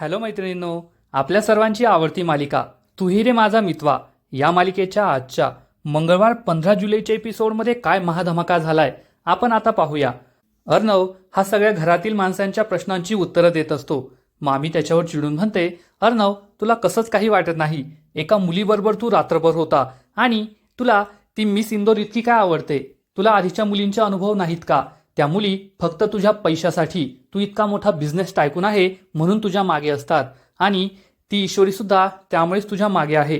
Hello मैत्रिणींनो आपल्या सर्वांची आवडती मालिका तुही रे माझा मितवा या मालिकेच्या आजच्या मंगळवार पंधरा जुलैच्या एपिसोडमध्ये काय महाधमाका झालाय आपण आता पाहूया. अर्णव हा सगळ्या घरातील माणसांच्या प्रश्नांची उत्तरं देत असतो. मामी त्याच्यावर चिडून म्हणते अर्णव तुला कसंच काही वाटत नाही. एका मुलीबरोबर तू रात्रभर होता आणि तुला ती मिस इंदोर इतकी काय आवडते? तुला आधीच्या मुलींचे अनुभव नाहीत का? त्या मुली फक्त तुझ्या पैशासाठी तू इतका मोठा बिझनेस टायकून आहे म्हणून तुझ्या मागे असतात. आणि ती ईश्वरी सुद्धा त्यामुळेच तुझ्या मागे आहे.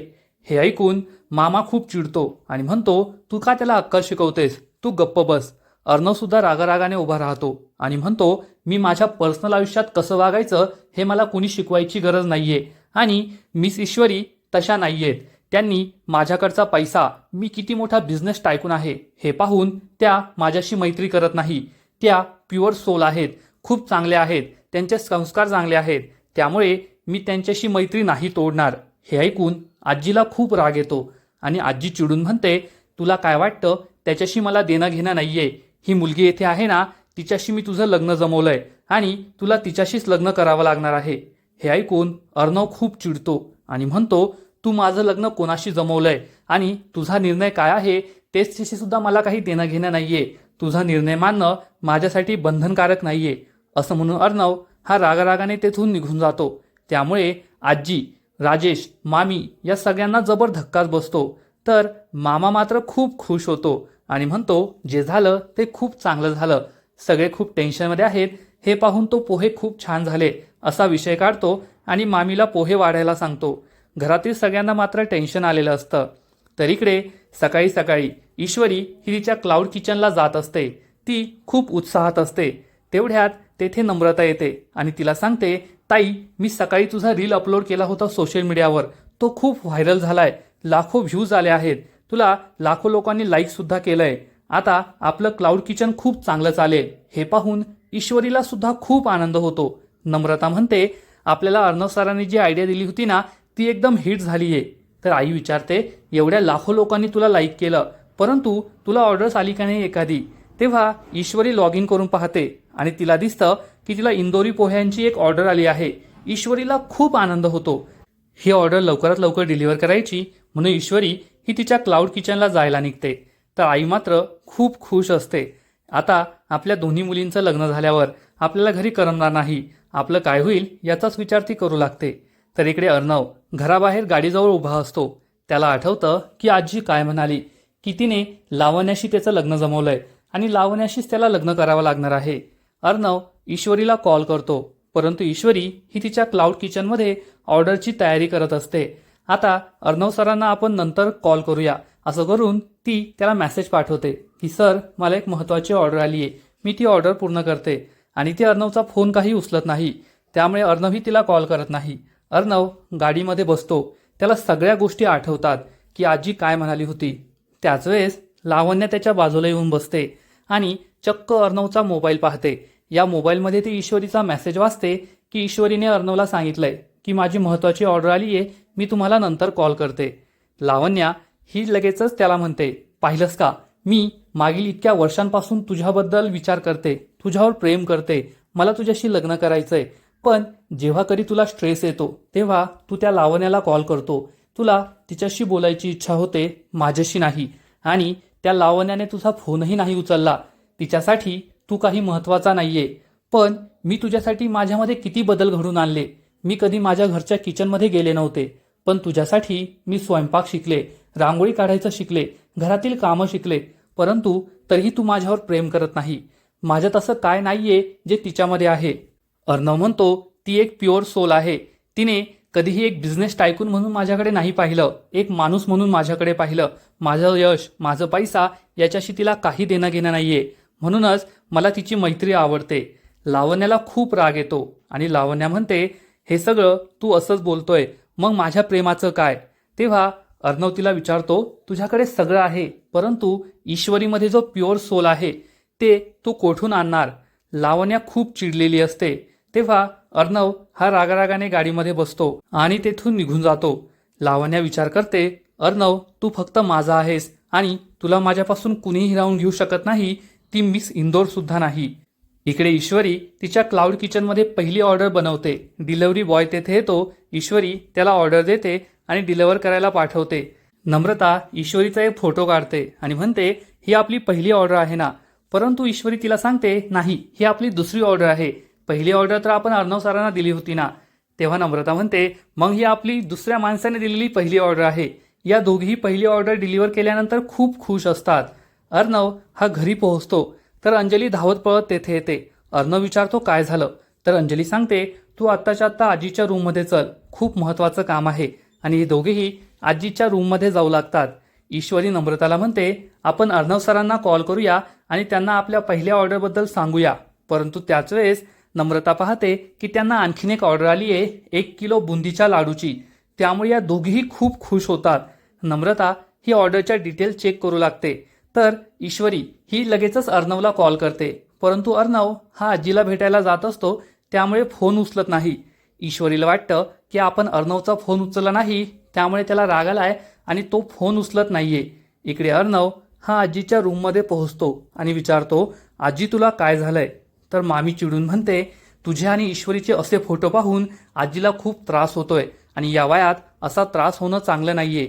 हे ऐकून मामा खूप चिडतो आणि म्हणतो तू का त्याला अक्कल शिकवतेस? तू गप्प बस. अर्णव सुद्धा रागारागाने उभा राहतो आणि म्हणतो मी माझ्या पर्सनल आयुष्यात कसं वागायचं हे मला कुणी शिकवायची गरज नाहीये आणि मिस ईश्वरी तशा नाहीयेत. त्यांनी माझ्याकडचा पैसा मी किती मोठा बिझनेस टायकून आहे हे पाहून त्या माझ्याशी मैत्री करत नाही. त्या प्युअर सोल आहेत खूप चांगल्या आहेत त्यांचे संस्कार चांगले आहेत त्यामुळे मी त्यांच्याशी मैत्री नाही तोडणार. हे ऐकून आजीला खूप राग येतो आणि आजी चिडून म्हणते तुला काय वाटतं? त्याच्याशी मला देणं घेणं नाहीये. ही मुलगी येथे आहे ना तिच्याशी मी तुझं लग्न जमवलंय आणि तुला तिच्याशीच लग्न करावं लागणार आहे. हे ऐकून अर्णव खूप चिडतो आणि म्हणतो तू माझं लग्न कोणाशी जमवलंय? आणि तुझा निर्णय काय आहे? तेच तिशी सुद्धा मला काही देणं घेणं नाहीये. तुझा निर्णय मानणं माझ्यासाठी बंधनकारक नाहीये. असं म्हणून अर्णव हा रागारागाने तेथून निघून जातो. त्यामुळे आजी राजेश मामी या सगळ्यांना जबर धक्काच बसतो. तर मामा मात्र खूप खुश होतो आणि म्हणतो जे झालं ते खूप चांगलं झालं. सगळे खूप टेन्शनमध्ये आहेत. हे पाहून तो पोहे खूप छान झाले असा विषय काढतो आणि मामीला पोहे वाढायला सांगतो. घरातील सगळ्यांना मात्र टेन्शन आलेलं असतं. तर इकडे सकाळी सकाळी ईश्वरी ही तिच्या क्लाउड किचनला जात असते. ती खूप उत्साहात असते. तेवढ्यात तेथे नम्रता येते आणि तिला सांगते ताई मी सकाळी तुझा रील अपलोड केला होता सोशल मीडियावर. तो खूप व्हायरल झालाय. लाखो व्ह्यूज आले आहेत. तुला लाखो लोकांनी लाईक सुद्धा केलंय. आता आपलं क्लाउड किचन खूप चांगलं चालेल. हे पाहून ईश्वरीला सुद्धा खूप आनंद होतो. नम्रता म्हणते आपल्याला अर्णव सरांनी जी आयडिया दिली होती ना ती एकदम हिट झाली आहे तर आई विचारते एवढ्या लाखो लोकांनी तुला लाईक केलं परंतु तुला ऑर्डर्स आली का नाही एखादी? तेव्हा ईश्वरी लॉग इन करून पाहते आणि तिला दिसतं की तिला इंदोरी पोह्यांची एक ऑर्डर आली आहे. ईश्वरीला खूप आनंद होतो. ही ऑर्डर लवकरात लवकर डिलिव्हर करायची म्हणून ईश्वरी ही तिच्या क्लाउड किचनला जायला निघते. तर आई मात्र खूप खुश असते. आता आपल्या दोन्ही मुलींचं लग्न झाल्यावर आपल्याला घरी करमणार नाही. आपलं काय होईल याचाच विचार ती करू लागते. तर इकडे अर्णव घराबाहेर गाडीजवळ उभा असतो. त्याला आठवतं की आजी काय म्हणाली की तिने लावण्याशी त्याचं लग्न जमवलंय आणि लावण्याशीच त्याला लग्न करावं लागणार आहे. अर्णव ईश्वरीला कॉल करतो परंतु ईश्वरी ही तिच्या क्लाउड किचनमध्ये ऑर्डरची तयारी करत असते. आता अर्णव सरांना आपण नंतर कॉल करूया. असं करून ती त्याला मेसेज पाठवते की सर मला एक महत्त्वाची ऑर्डर आली आहे मी ती ऑर्डर पूर्ण करते. आणि ती अर्णवचा फोन काही उचलत नाही. त्यामुळे अर्णवही तिला कॉल करत नाही. अर्णव गाडीमध्ये बसतो. त्याला सगळ्या गोष्टी आठवतात की आजी काय म्हणाली होती. त्याच वेळेस लावण्य त्याच्या बाजूला येऊन बसते आणि चक्क अर्णवचा मोबाईल पाहते. या मोबाईलमध्ये ती ईश्वरीचा मेसेज वाचते की ईश्वरीने अर्णवला सांगितलंय की माझी महत्त्वाची ऑर्डर आली आहे मी तुम्हाला नंतर कॉल करते. लावण्या ही लगेचच त्याला म्हणते पाहिलंस का? मी मागील इतक्या वर्षांपासून तुझ्याबद्दल विचार करते तुझ्यावर प्रेम करते मला तुझ्याशी लग्न करायचंय पण जेव्हा कधी तुला स्ट्रेस येतो तेव्हा तू त्या लावण्याला कॉल करतो. तुला तिच्याशी बोलायची इच्छा होते माझ्याशी नाही. आणि त्या लावण्याने तुझा फोनही नाही उचलला. तिच्यासाठी तू काही महत्त्वाचा नाहीये. पण मी तुझ्यासाठी माझ्यामध्ये किती बदल घडून आणले? मी कधी माझ्या घरच्या किचनमध्ये गेले नव्हते. पण तुझ्यासाठी मी स्वयंपाक शिकले रांगोळी काढायचं शिकले घरातील कामं शिकले. परंतु तरीही तू माझ्यावर प्रेम करत नाही. माझ्यात असं काय नाहीये जे तिच्यामध्ये आहे? अर्णव म्हणतो ती एक प्युअर सोल आहे. तिने कधीही एक बिझनेस टायकून म्हणून माझ्याकडे नाही पाहिलं. एक माणूस म्हणून माझ्याकडे पाहिलं. माझं यश माझं पैसा याच्याशी तिला काही देणं घेणं नाहीये. म्हणूनच मला तिची मैत्री आवडते. लावण्याला खूप राग येतो आणि लावण्या म्हणते हे सगळं तू असंच बोलतोय. मग माझ्या प्रेमाचं काय? तेव्हा अर्णव तिला विचारतो तुझ्याकडे सगळं आहे परंतु ईश्वरीमध्ये जो प्युअर सोल आहे ते तू कोठून आणणार? लावण्या खूप चिडलेली असते. तेव्हा अर्णव हा रागारागाने गाडीमध्ये बसतो आणि तेथून निघून जातो. लावण्या विचार करते अर्णव तू फक्त माझा आहेस आणि तुला माझ्यापासून कुणीही हिरावून घेऊ शकत नाही ती मिस इंदोर सुद्धा नाही. इकडे ईश्वरी तिच्या क्लाउड किचनमध्ये पहिली ऑर्डर बनवते. डिलिव्हरी बॉय तेथे येतो ईश्वरी त्याला ऑर्डर देते आणि डिलिव्हर करायला पाठवते. नम्रता ईश्वरीचा एक फोटो काढते आणि म्हणते ही आपली पहिली ऑर्डर आहे ना. परंतु ईश्वरी तिला सांगते नाही ही आपली दुसरी ऑर्डर आहे. पहिली ऑर्डर तर आपण अर्णव सरांना दिली होती ना. तेव्हा नम्रता म्हणते मग ही आपली दुसऱ्या माणसाने दिलेली पहिली ऑर्डर आहे. या दोघीही पहिली ऑर्डर डिलिव्हर केल्यानंतर खूप खुश असतात. अर्णव हा घरी पोहोचतो. तर अंजली धावत पळत तेथे येते. अर्णव विचारतो काय झालं? तर अंजली सांगते तू आत्ताच्या आत्ता आजीच्या रूममध्ये चल. खूप महत्त्वाचं काम आहे. आणि हे दोघेही आजीच्या रूममध्ये जाऊ लागतात. ईश्वरी नम्रताला म्हणते आपण अर्णव सरांना कॉल करूया आणि त्यांना आपल्या पहिल्या ऑर्डरबद्दल सांगूया. परंतु त्याच वेळेस नम्रता पाहते की त्यांना आणखीन एक ऑर्डर आली आहे एक किलो बुंदीच्या लाडूची. त्यामुळे या दोघीही खूप खुश होतात. नम्रता ही ऑर्डरच्या डिटेल चेक करू लागते. तर ईश्वरी ही लगेचच अर्णवला कॉल करते. परंतु अर्णव हा आजीला भेटायला जात असतो त्यामुळे फोन उचलत नाही. ईश्वरीला वाटतं की आपण अर्णवचा फोन उचलला नाही त्यामुळे त्याला राग आलाय आणि तो फोन उचलत नाहीये. इकडे अर्णव हा आजीच्या रूममध्ये पोहोचतो आणि विचारतो आजी तुला काय झालंय? तर मामी चिडून म्हणते तुझे आणि ईश्वरीचे असे फोटो पाहून आजीला खूप त्रास होतोय आणि या वयात असा त्रास होणं चांगलं नाहीये.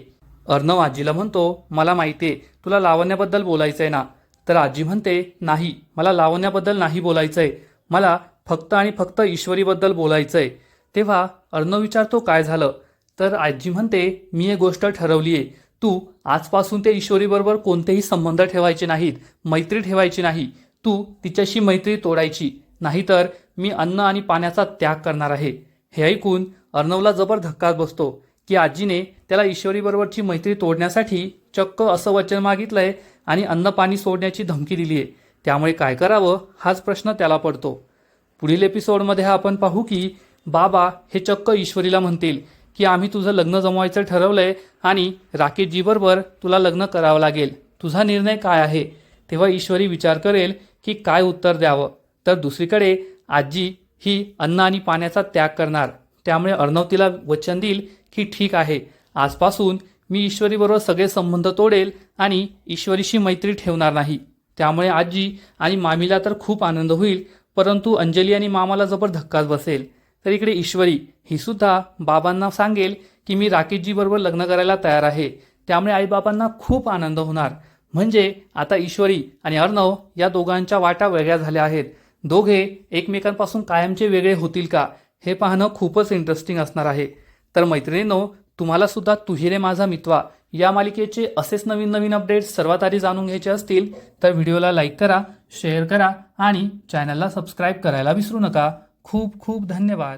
अर्णव आजीला म्हणतो मला माहितीये तुला लावण्याबद्दल बोलायचंय ना. तर आजी म्हणते नाही मला लावण्याबद्दल नाही बोलायचंय. मला फक्त आणि फक्त ईश्वरीबद्दल बोलायचंय. तेव्हा अर्णव विचारतो काय झालं? तर आजी म्हणते मी एक गोष्ट ठरवली आहे तू आजपासून ते ईश्वरीबरोबर कोणतेही संबंध ठेवायचे नाहीत मैत्री ठेवायची नाही. तू तिच्याशी मैत्री तोडायची. नाहीतर मी अन्न आणि पाण्याचा त्याग करणार आहे. हे ऐकून अर्णवला जबर धक्काच बसतो की आजीने त्याला ईश्वरीबरोबरची मैत्री तोडण्यासाठी चक्क असं वचन मागितलंय आणि अन्न पाणी सोडण्याची धमकी दिली आहे त्यामुळे काय करावं हाच प्रश्न त्याला पडतो. पुढील एपिसोडमध्ये आपण पाहू की बाबा हे चक्क ईश्वरीला म्हणतील की आम्ही तुझं लग्न जमवायचं ठरवलंय आणि राकेशजीबरोबर तुला लग्न करावं लागेल. तुझा निर्णय काय आहे? तेव्हा ईश्वरी विचार करेल की काय उत्तर द्यावं? तर दुसरीकडे आजी ही अन्न आणि पाण्याचा त्याग करणार. त्यामुळे अर्णव तिला वचन देईल की ठीक आहे. आजपासून मी ईश्वरीबरोबर सगळे संबंध तोडेल आणि ईश्वरीशी मैत्री ठेवणार नाही. त्यामुळे आजी आणि मामीला तर खूप आनंद होईल परंतु अंजली आणि मामाला जबर धक्काच बसेल. तर इकडे ईश्वरी ही सुद्धा बाबांना सांगेल की मी राकेशजीबरोबर लग्न करायला तयार आहे. त्यामुळे आईबाबांना खूप आनंद होणार. म्हणजे आता ईश्वरी आणि अर्णव या दोघांच्या वाटा वेगळ्या झाल्या आहेत. दोघे एकमेकांपासून कायमचे वेगळे होतील का हे पाहणं खूपच इंटरेस्टिंग असणार आहे. तर मैत्रिणींनो तुम्हाला सुद्धा तुहिरे माझा मित्वा या मालिकेचे असेच नवीन नवीन अपडेट्स सर्वात आधी जाणून घ्यायचे असतील तर व्हिडिओला लाईक करा शेअर करा आणि चॅनलला सबस्क्राईब करायला विसरू नका. खूप खूप धन्यवाद.